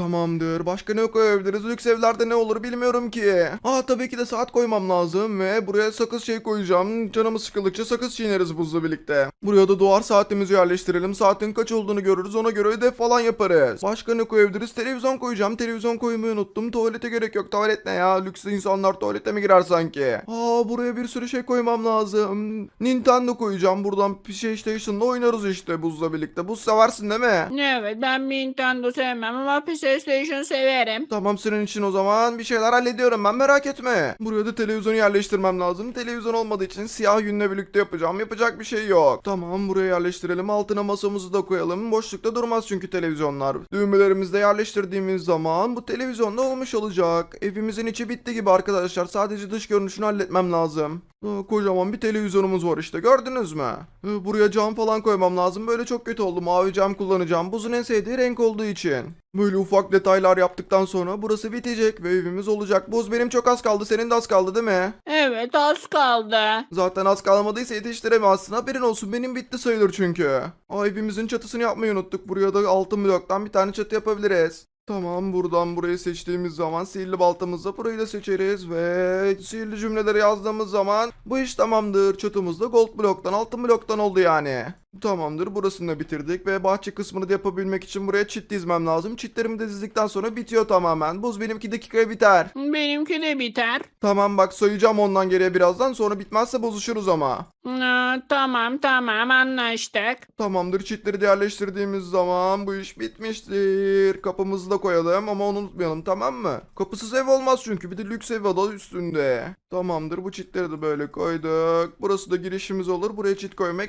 Tamamdır. Başka ne koyabiliriz? Lüks evlerde ne olur bilmiyorum ki. Aa tabii ki de saat koymam lazım ve buraya sakız şey koyacağım. Canımız sıkıldıkça sakız çiğneriz buzla birlikte. Buraya da duvar saatimizi yerleştirelim. Saatin kaç olduğunu görürüz. Ona göre ödev falan yaparız. Başka ne koyabiliriz? Televizyon koyacağım. Televizyon koymayı unuttum. Tuvalete gerek yok. Tuvalet ne ya? Lüks insanlar tuvalete mi girer sanki? Aa buraya bir sürü şey koymam lazım. Nintendo koyacağım. Buradan PlayStation'la oynarız işte buzla birlikte. Buz seversin değil mi? Evet ben Nintendo sevmem ama PlayStation severim. Tamam senin için o zaman bir şeyler hallediyorum ben merak etme. Buraya da televizyonu yerleştirmem lazım. Televizyon olmadığı için siyah yünle birlikte yapacağım. Yapacak bir şey yok. Tamam buraya yerleştirelim. Altına masamızı da koyalım. Boşlukta durmaz çünkü televizyonlar. Düğmelerimizi de yerleştirdiğimiz zaman bu televizyonda olmuş olacak. Evimizin içi bitti gibi arkadaşlar. Sadece dış görünüşünü halletmem lazım. Kocaman bir televizyonumuz var işte gördünüz mü? Ee, Buraya cam falan koymam lazım. Böyle çok kötü oldu. Mavi cam kullanacağım. Buzun en sevdiği renk olduğu için. Böyle ufak detaylar yaptıktan sonra burası bitecek ve evimiz olacak. Buz benim çok az kaldı. Senin de az kaldı değil mi? Evet az kaldı. Zaten az kalmadıysa yetiştiremezsin. Haberin olsun benim bitti sayılır çünkü. Aa, evimizin çatısını yapmayı unuttuk. Buraya da altın bloktan bir tane çatı yapabiliriz. Tamam buradan burayı seçtiğimiz zaman sihirli baltamızla burayı da seçeriz ve sihirli cümleleri yazdığımız zaman bu iş tamamdır. Çatımız da gold bloktan altın bloktan oldu yani. Tamamdır burasını da bitirdik ve bahçe kısmını da yapabilmek için buraya çit dizmem lazım. Çitlerimi de dizdikten sonra bitiyor tamamen. Buz benimki dakikaya biter. Benimki de biter. Tamam bak sayacağım ondan geriye birazdan sonra bitmezse bozuşuruz ama. Aa, tamam tamam anlaştık. Tamamdır çitleri de yerleştirdiğimiz zaman bu iş bitmiştir. Kapımızı da koyalım ama onu unutmayalım tamam mı? Kapısız ev olmaz çünkü bir de lüks ev adı üstünde. Tamamdır bu çitleri de böyle koyduk. Burası da girişimiz olur. Buraya çit koymak